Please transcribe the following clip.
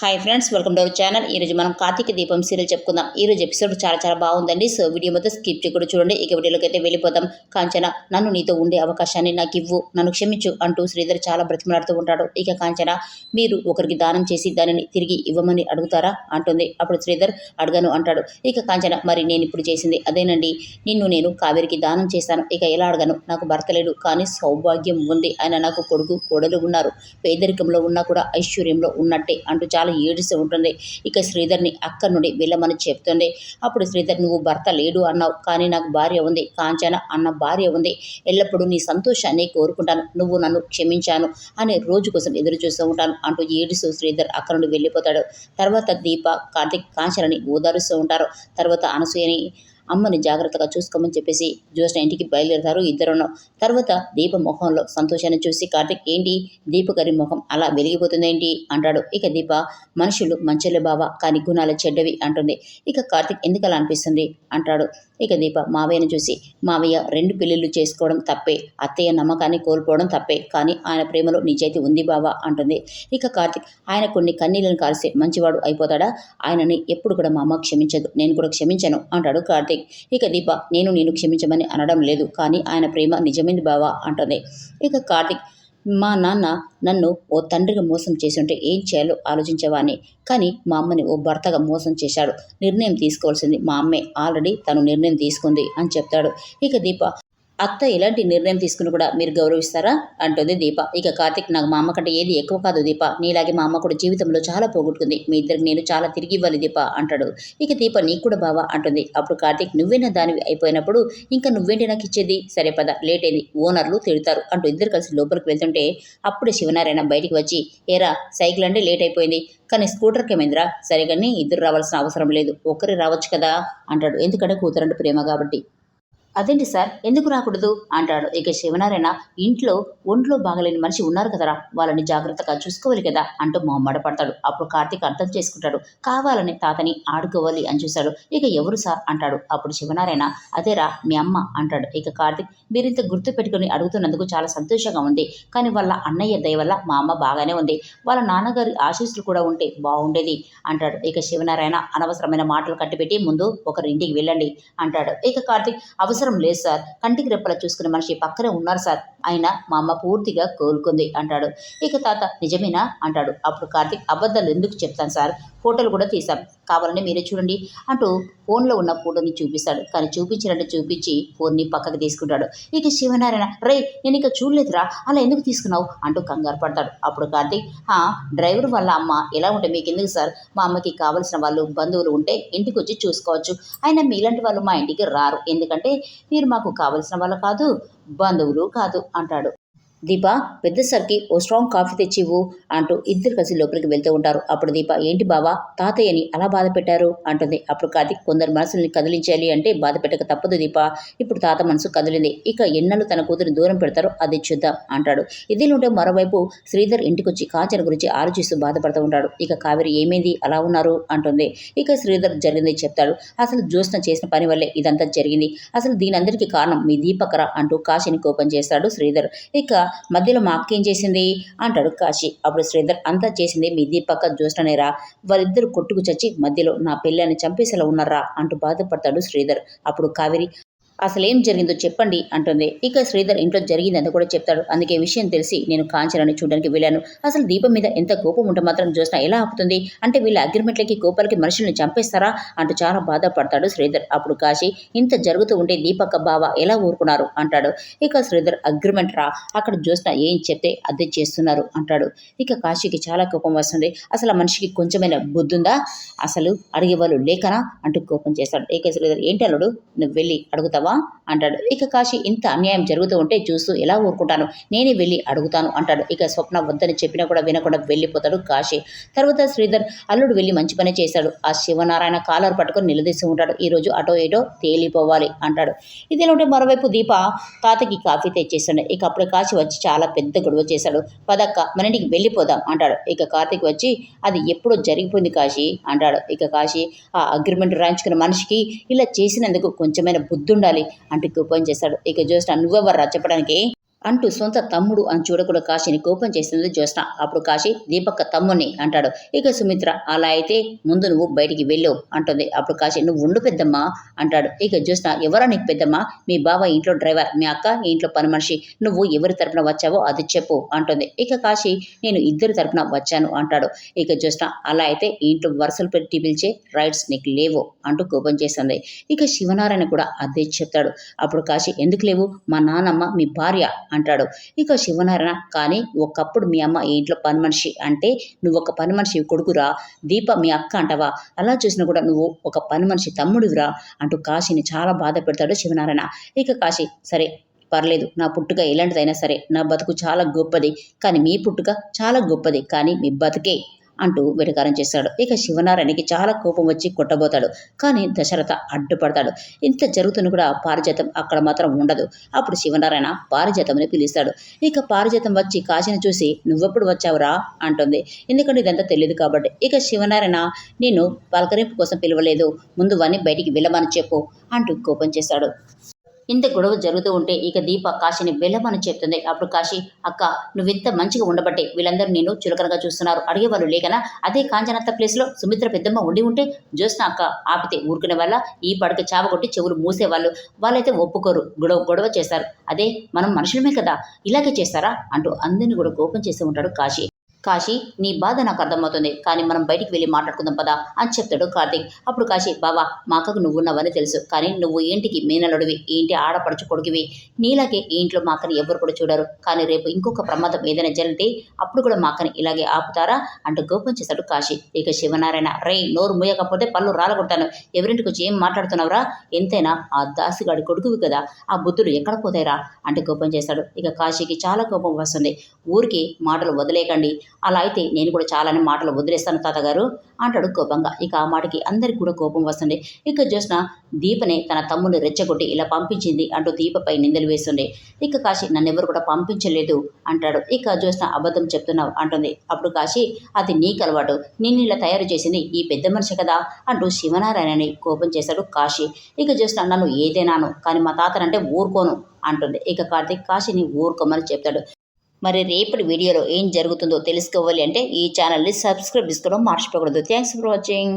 Hi friends welcome to our channel ఈరోజు మనం కార్తీక దీపం సీరియల్ చెప్పుకుందాం. ఈ రోజు ఎపిసోడ్ చాలా చాలా బాగుందండి. సో వీడియో మొత్తం స్కిప్ చేయకుండా చూడండి. ఇక వీడియోలోకి అయితే వెళ్ళిపోతాం కాంచన నన్ను నీతో ఉండే అవకాశాన్ని నాకు ఇవ్వు. నన్ను క్షమించు అంటూ శ్రీధర్ చాలా బ్రతిమలాడుతూ ఉంటాడు. ఇక కాంచన మీరు ఒకరికి దానం చేసి దానిని తిరిగి ఇవ్వమని అడుగుతారా? అంటుంది. అప్పుడు శ్రీధర్ అడగను అంటాడు. ఇక కాంచన మరి నేను ఇప్పుడు చేసింది అదేనండి. నిన్ను నేను కావేరికి దానం చేశాను. ఇక ఎలా అడగను? నాకు భర్త లేడు కానీ సౌభాగ్యం ఉంది. ఆయన నాకు కొడుకు కోడలు ఉన్నారు. పేదరికంలో ఉన్నా కూడా ఐశ్వర్యంలో ఉన్నట్టే అంటూ చాలా ఏడుస్తూ ఉంటుంది. ఇక శ్రీధర్ని అక్కడి నుండి వెళ్ళమని చెప్తుంది. అప్పుడు శ్రీధర్ నువ్వు భర్త లేడు అన్నావు కానీ నాకు భార్య ఉంది. కాంచన అన్న భార్య ఉంది. ఎల్లప్పుడూ నీ సంతోషాన్ని కోరుకుంటాను. నువ్వు నన్ను క్షమించాను అనే రోజు కోసం ఎదురు చూస్తూ ఉంటాను అంటూ ఏడుస్తూ శ్రీధర్ అక్కడి నుండి వెళ్ళిపోతాడు. తర్వాత దీప కార్తిక్ కాంచనని ఓదారుస్తూ ఉంటారు. తర్వాత అనసూయని అమ్మని జాగ్రత్తగా చూసుకోమని చెప్పేసి జ్యోష్ణ ఇంటికి బయలుదేరతారు ఇద్దరును. తర్వాత దీప ముఖంలో సంతోషాన్ని చూసి కార్తిక్ ఏంటి? దీపకరి ముఖం అలా వెలిగిపోతుందేంటి అంటాడు. ఇక దీప మనుషులు మంచిలే బావ కానీ గుణాలు చెడ్డవి అంటుంది. ఇక కార్తిక్ ఎందుకు అలా అనిపిస్తుంది? అంటాడు. ఇక దీప మావయ్యను చూసి మావయ్య రెండు పెళ్ళిళ్ళు చేసుకోవడం తప్పే. అత్తయ్య నమ్మకాన్ని కోల్పోవడం తప్పే. కానీ ఆయన ప్రేమలో నిజాయితీ ఉంది బావా అంటుంది. ఇక కార్తిక్ ఆయన కొన్ని కన్నీళ్ళను కాల్స్తే మంచివాడు అయిపోతాడా? ఆయనని ఎప్పుడు కూడా మా అమ్మ క్షమించదు. నేను కూడా క్షమించను అంటాడు కార్తిక్. ఇక దీప నేను నేను క్షమించమని అనడం లేదు. కానీ ఆయన ప్రేమ నిజమైంది బావా అంటుంది. ఇక కార్తిక్ మా నాన్న నన్ను ఓ తండ్రిగా మోసం చేసి ఉంటే ఏం చేయాలో ఆలోచించేవాడిని. కానీ మా అమ్మని ఓ భర్తగా మోసం చేశాడు. నిర్ణయం తీసుకోవాల్సింది మా అమ్మే. ఆల్రెడీ తను నిర్ణయం తీసుకుంది అని చెప్తాడు. ఇక దీప అత్త ఎలాంటి నిర్ణయం తీసుకుని కూడా మీరు గౌరవిస్తారా? అంటుంది దీప. ఇక కార్తిక్ నాకు మా అమ్మ కంటే ఏది ఎక్కువ కాదు దీప. నీలాగే మా అమ్మ కూడా జీవితంలో చాలా పోగొట్టుకుంది. మీ ఇద్దరికి నేను చాలా తిరిగి ఇవ్వాలి దీప అంటాడు. ఇక దీప నీకు కూడా బావా అంటుంది. అప్పుడు కార్తిక్ నువ్వేనా దానివి అయిపోయినప్పుడు ఇంకా నువ్వేంటి నాకు ఇచ్చేది? సరే పద లేట్ అయింది. ఓనర్లు తిడతారు. అంటూ ఇద్దరు కలిసి లోపలికి వెళ్తుంటే అప్పుడే శివనారాయణ బయటికి వచ్చి ఏరా సైకిల్ అంటే లేట్ అయిపోయింది. కానీ స్కూటర్కి ఏమైందిరా సరే కానీ ఇద్దరు రావాల్సిన అవసరం లేదు. ఒక్కరే రావచ్చు కదా? అంటాడు. ఎందుకంటే కూతురంటే ప్రేమ కాబట్టి. అదేంటి సార్? ఎందుకు రాకూడదు? అంటాడు. ఇక శివనారాయణ ఇంట్లో ఒంట్లో బాగలేని మనిషి ఉన్నారు కదరా? వాళ్ళని జాగ్రత్తగా చూసుకోవాలి కదా? అంటూ మొహమ్మడ పడతాడు. అప్పుడు కార్తీక్ అర్థం చేసుకుంటాడు. కావాలని తాతని ఆడుకోవాలి అని చూశాడు. ఇక ఎవరు సార్? అంటాడు. అప్పుడు శివనారాయణ అదేరా మీ అమ్మ? అంటాడు. ఇక కార్తీక్ మీరింత గుర్తు పెట్టుకుని అడుగుతున్నందుకు చాలా సంతోషంగా ఉంది. కానీ వాళ్ళ అన్నయ్య దయ వల్ల మా అమ్మ బాగానే ఉంది. వాళ్ళ నాన్నగారి ఆశీస్సులు కూడా ఉంటే బాగుండేది అంటాడు. ఇక శివనారాయణ అనవసరమైన మాటలు కట్టిపెట్టి ముందు ఒకరి ఇంటికి వెళ్ళండి అంటాడు. ఇక కార్తీక్ అవసరం అవసరం లేదు సార్. కంటికి రెప్పలా చూసుకునే మనిషి పక్కనే ఉన్నారు సార్. ఆయన మా అమ్మ పూర్తిగా కోలుకుంది అంటాడు. ఇక తాత నిజమేనా? అంటాడు. అప్పుడు కార్తీక్ అబద్ధాలు ఎందుకు చెప్తాను సార్? ఫోటోలు కూడా తీశాం. కావాలని మీరే చూడండి అంటూ ఫోన్లో ఉన్న ఫోటోని చూపిస్తాడు. కానీ చూపించినట్టు చూపించి ఫోన్ని పక్కకు తీసుకుంటాడు. ఇక శివనారాయణ రే నేను ఇక చూడలేదురా. అలా ఎందుకు తీసుకున్నావు? అంటూ కంగారు పడతాడు. అప్పుడు కార్తీక్ డ్రైవర్ వాళ్ళ అమ్మ ఎలా ఉంటే మీకు ఎందుకు సార్? మా అమ్మకి కావలసిన వాళ్ళు బంధువులు ఉంటే ఇంటికి వచ్చి చూసుకోవచ్చు. అయినా మీలాంటి వాళ్ళు మా ఇంటికి రారు. ఎందుకంటే మీరు మాకు కావలసిన వాళ్ళు కాదు బంధువులు కాదు అంటాడు. దీప పెద్ద సర్కి ఓ స్ట్రాంగ్ కాఫీ తెచ్చివు అంటూ ఇద్దరు కలిసి లోపలికి వెళ్తూ ఉంటారు. అప్పుడు దీప ఏంటి బావా తాతయ్యని అలా బాధ పెట్టారు? అంటుంది. అప్పుడు కార్తీక్ కొందరు మనసుల్ని కదిలించాలి అంటే బాధ పెట్టక తప్పదు దీప. ఇప్పుడు తాత మనసు కదిలింది. ఇక ఎన్నలు తన కూతురు దూరం పెడతారో అది చూద్దాం అంటాడు. ఇదిలుంటే మరోవైపు శ్రీధర్ ఇంటికొచ్చి కాంచన గురించి ఆలోచిస్తూ బాధపడుతూ ఉంటాడు. ఇక కావేరి ఏమైంది? అలా ఉన్నారు? అంటుంది. ఇక శ్రీధర్ జరిగింది చెప్తాడు. అసలు జ్యోత్స్న చేసిన పని వల్లే ఇదంతా జరిగింది. అసలు దీనందరికీ కారణం మీ దీపకర అంటూ కాశీని కోపం చేస్తాడు శ్రీధర్. ఇక మధ్యలో మా అక్క ఏం చేసింది? అంటాడు కాశీ. అప్పుడు శ్రీధర్ అంతా చేసింది మీ దీపక్క జ్యోష్ణనేరా వారిద్దరు కొట్టుకు చచ్చి మధ్యలో నా పెళ్ళాన్ని చంపేసేలా ఉన్నారా? అంటూ బాధపడతాడు శ్రీధర్. అప్పుడు కావేరి అసలు ఏం జరిగిందో చెప్పండి అంటుంది. ఇక శ్రీధర్ ఇంట్లో జరిగిందంతా కూడా చెప్తాడు. అందుకే విషయం తెలిసి నేను కాంచనని చూడడానికి వెళ్ళాను. అసలు దీపం మీద ఎంత కోపం ఉంటే మాత్రం జ్యోత్స్న ఎలా ఆపుతుంది? అంటే వీళ్ళ అగ్రిమెంట్లకి కోపాలకి మనుషుల్ని చంపేస్తారా? అంటూ చాలా బాధపడతాడు శ్రీధర్. అప్పుడు కాశీ ఇంత జరుగుతూ ఉంటే దీపక్క బావ ఎలా ఊరుకున్నారు? అంటాడు. ఇక శ్రీధర్ అగ్రిమెంట్ రా అక్కడ జ్యోత్స్న ఏం చెప్తే అదే చేస్తున్నారు అంటాడు. ఇక కాశీకి చాలా కోపం వస్తుంది. అసలు ఆ మనిషికి కొంచెమైన బుద్ధుందా? అసలు అడిగేవాళ్ళు లేకనా? అంటూ కోపం చేస్తాడు. ఇక శ్రీధర్ ఏంటి అల్లుడు? నువ్వు వెళ్ళి అడుగుతావా? 것과 అంటాడు. ఇక కాశీ ఇంత అన్యాయం జరుగుతూ ఉంటే చూస్తూ ఎలా ఊరుకుంటాను? నేనే వెళ్ళి అడుగుతాను అంటాడు. ఇక స్వప్న వద్దని చెప్పినా కూడా వినకుండా వెళ్ళిపోతాడు కాశీ. తర్వాత శ్రీధర్ అల్లుడు వెళ్ళి మంచి పని చేశాడు ఆ శివనారాయణ కాలర్ పట్టుకొని నిలదీస్తూ ఉంటాడు. ఈరోజు అటో ఏటో తేలిపోవాలి అంటాడు. ఇదిలా ఉంటే మరోవైపు దీప తాతకి కాఫీ తెచ్చేస్తాడు. ఇక అప్పుడు కాశీ వచ్చి చాలా పెద్ద గొడవ చేశాడు పదక్క మన ఇంటికి వెళ్ళిపోదాం అంటాడు. ఇక కార్తీక్ వచ్చి అది ఎప్పుడో జరిగిపోయింది కాశీ అంటాడు. ఇక కాశీ ఆ అగ్రిమెంట్ రాయించుకున్న మనిషికి ఇలా చేసినందుకు కొంచెమైన బుద్ధి ఉండాలి అంటూ కోపం చేశాడు ఇక జ్యోత్స్న నువ్వెవర్రా చెప్పడానికి అంటూ సొంత తమ్ముడు అని చూడకుండా కాశీని కోపం చేస్తుంది జ్యోత్స్న. అప్పుడు కాశీ దీపక్క తమ్ముని అంటాడు. ఇక సుమిత్ర అలా అయితే ముందు నువ్వు బయటికి వెళ్ళు అంటుంది. అప్పుడు కాశీ నువ్వు ఉండు పెద్దమ్మా అంటాడు. ఇక జ్యోత్స్న ఎవరా నీకు పెద్దమ్మా? మీ బావ ఇంట్లో డ్రైవర్ మీ అక్క ఇంట్లో పని మనిషి. నువ్వు ఎవరి తరపున వచ్చావో అది చెప్పు అంటుంది. ఇక కాశీ నేను ఇద్దరి తరపున వచ్చాను అంటాడు. ఇక జ్యోత్స్న అలా అయితే ఇంట్లో వరుసలు పెట్టి పిలిచే రైట్స్ నీకు లేవు అంటూ కోపం చేస్తుంది ఇక శివనారాయణ కూడా అదే చెప్తాడు. అప్పుడు కాశీ ఎందుకు లేవు? మా నాన్నమ్మ మీ భార్య అంటాడు. ఇక శివనారాయణ కానీ ఒకప్పుడు మీ అమ్మ ఈ ఇంట్లో పని మనిషి అంటే నువ్వు ఒక పని మనిషి కొడుకురా దీప మీ అక్క అంటావా? అలా చూసినా కూడా నువ్వు ఒక పని మనిషి తమ్ముడివిరా? అంటూ కాశీని చాలా బాధ పెడతాడు శివనారాయణ. ఇక కాశీ సరే పర్లేదు నా పుట్టుక ఎలాంటిదైనా సరే నా బతుకు చాలా గొప్పది. కానీ మీ పుట్టుక చాలా గొప్పది. కానీ మీ బతుకే అంటూ వెటకారం చేస్తాడు. ఇక శివనారాయణకి చాలా కోపం వచ్చి కొట్టబోతాడు. కానీ దశరథ అడ్డుపడతాడు. ఇంత జరుగుతున్న కూడా పారిజాతం అక్కడ మాత్రం ఉండదు. అప్పుడు శివనారాయణ పారిజాతంని పిలుస్తాడు. ఇక పారిజాతం వచ్చి కాశీని చూసి నువ్వెప్పుడు వచ్చావురా? అంటుంది. ఎందుకంటే ఇదంతా తెలియదు కాబట్టి. ఇక శివనారాయణ నేను పలకరింపు కోసం పిలవలేదు. ముందు వాడిని బయటికి వెళ్ళమని చెప్పు అంటూ కోపం చేశాడు ఇంత గొడవ జరుగుతూ ఉంటే ఇక దీప కాశీని వెళ్ళమని చెప్తుంది. అప్పుడు కాశీ అక్క నువ్వెంత మంచిగా ఉండబట్టే వీళ్ళందరూ నేను చులకనగా చూస్తున్నారు. అడిగేవాళ్ళు లేకనా? అదే కాంచనత్త ప్లేస్లో సుమిత్ర పెద్దమ్మ ఉండి ఉంటే జ్యోత్స్న అక్క ఆపితే ఊరుకునే వల్ల ఈ పడక చావగొట్టి చెవులు మూసేవాళ్ళు. వాళ్ళైతే ఒప్పుకోరు. గొడవ గొడవ చేస్తారు. అదే మనం మనుషులమే కదా? ఇలాగే చేస్తారా? అంటూ అందరిని కూడా కోపం చేస్తూ ఉంటాడు కాశీ. కాశీ నీ బాధ నాకు అర్థమవుతుంది. కానీ మనం బయటికి వెళ్ళి మాట్లాడుకుందాం పదా అని చెప్తాడు కార్తీక్. అప్పుడు కాశీ బావా మా అక్కకు నువ్వున్నావని తెలుసు. కానీ నువ్వు ఏంటికి మేనలుడివి ఏంటి ఆడపడుచు కొడుకువి. నీలాగే ఈ ఇంట్లో మా అక్కని ఎవరు కూడా చూడరు. కానీ రేపు ఇంకొక ప్రమాదం ఏదైనా జరిగితే అప్పుడు కూడా మా అక్కని ఇలాగే ఆపుతారా అంటూ కోపం చేశాడు కాశీ. ఇక శివనారాయణ రే నోరు మూయకపోతే పళ్ళు రాలగొడతాను. ఎవరింటికి వచ్చి ఏం మాట్లాడుతున్నావురా? ఎంతైనా ఆ దాసిగాడి కొడుకువి కదా. ఆ బుద్ధులు ఎక్కడ పోతాయిరా? అంటే కోపం చేశాడు ఇక కాశీకి చాలా కోపం వస్తుంది. ఊరికి మాటలు వదిలేకండి అలా అయితే నేను కూడా చాలానే మాటలు వదిలేస్తాను తాతగారు అంటాడు కోపంగా. ఇక ఆ మాటకి అందరికి కూడా కోపం వస్తుంది. ఇక జ్యోత్స్న దీపనే తన తమ్ముని రెచ్చగొట్టి ఇలా పంపించింది అంటూ దీపపై నిందలు వేస్తుండే ఇక కాశీ నన్నెవరు కూడా పంపించలేదు అంటాడు. ఇక జ్యోత్స్న అబద్ధం చెప్తున్నావు అంటుంది. అప్పుడు కాశీ అది నీకు అలవాటు. నిన్ను ఇలా తయారు చేసింది ఈ పెద్ద మనిషి కదా అంటూ శివనారాయణని కోపం చేశాడు కాశీ. ఇక జ్యోత్స్న నన్ను ఏదైనాను కానీ మా తాతనంటే ఊరుకోను అంటుంది. ఇక కార్తీక్ కాశీని ఊరుకోమని చెప్తాడు. మరి రేపటి వీడియోలో ఏం జరుగుతుందో తెలుసుకోవాలి అంటే ఈ ఛానల్ని సబ్స్క్రైబ్ చేసుకోవడం మర్చిపోకూడదు. Thanks for watching